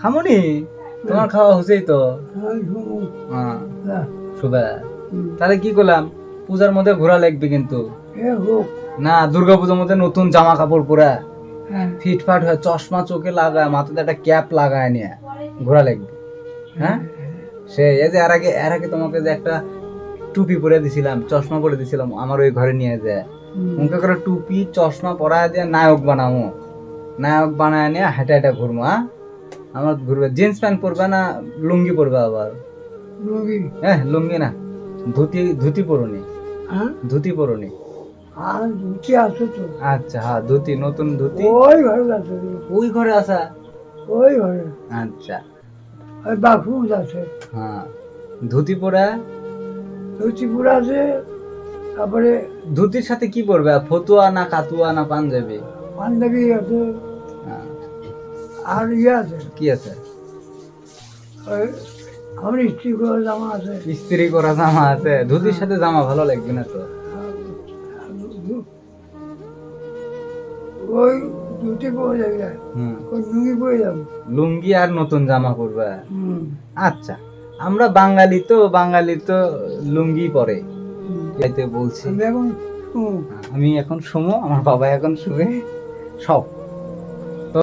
খামনি? তোমার খাওয়া হছেই তো। হ্যাঁ শুভা তাহলে কি করলাম? পূজার মধ্যে ঘোরা লাগবে কিন্তু। না দুর্গা পূজার মধ্যে নতুন জামা কাপড় পরা। হ্যাঁ। ফিটফাট হয়ে চশমা চোখে লাগায় মাথাতে একটা ক্যাপ লাগায় নিয়ে ঘোরা লাগবে। হ্যাঁ? সে এই যে এর আগে এর আগে তোমাকে যে একটা টুপি পরে দিছিলাম চশমা পরে দিছিলাম আমার ওই ঘরে নিয়ে যায়। মুখে করে টুপি চশমা পরায় দিয়ে নায়ক বানাবো নায়ক বানায় নিয়ে হেঁটে হেঁটে ঘুরবো হ্যাঁ? আমার ঘুরবে। জিন্স প্যান্ট পরবে না লুঙ্গি পরবে আবার? লুঙ্গি? হ্যাঁ লুঙ্গি না। ধুতি ধুতি পরনি। হ্যাঁ? ধুতি পরনি। আর দুটি আছে তো। আচ্ছা হ্যাঁ ধুতি নতুন ধুতি। ওই ঘরে আছে। ওই ঘরে আসা ওই ঘরে। আচ্ছা। ওই বাথরুম আছে। হ্যাঁ। ধুতি পরা? লুচিপুর আছে তারপরে ধুতির সাথে কি পরবে? ফতুয়া না কাতুয়া না পাঞ্জাবি? পাঞ্জাবি আছে। আর ইয়ে আছে। কি আছে? ওই আমার স্ত্রী করে জামা আছে। ইস্ত্রি করা জামা আছে। ধুতির সাথে জামা ভালো লাগবে না তো? ওই দুটি পরে যাবে ওই লুঙ্গি পরে যাব। লুঙ্গি আর নতুন জামা পরবে? আচ্ছা আমরা বাঙালি তো বাঙালি তো লুঙ্গি পরে। তাইতে বলছি। আমি এখন শুমো। আমার বাবা এখন শুয়ে সব।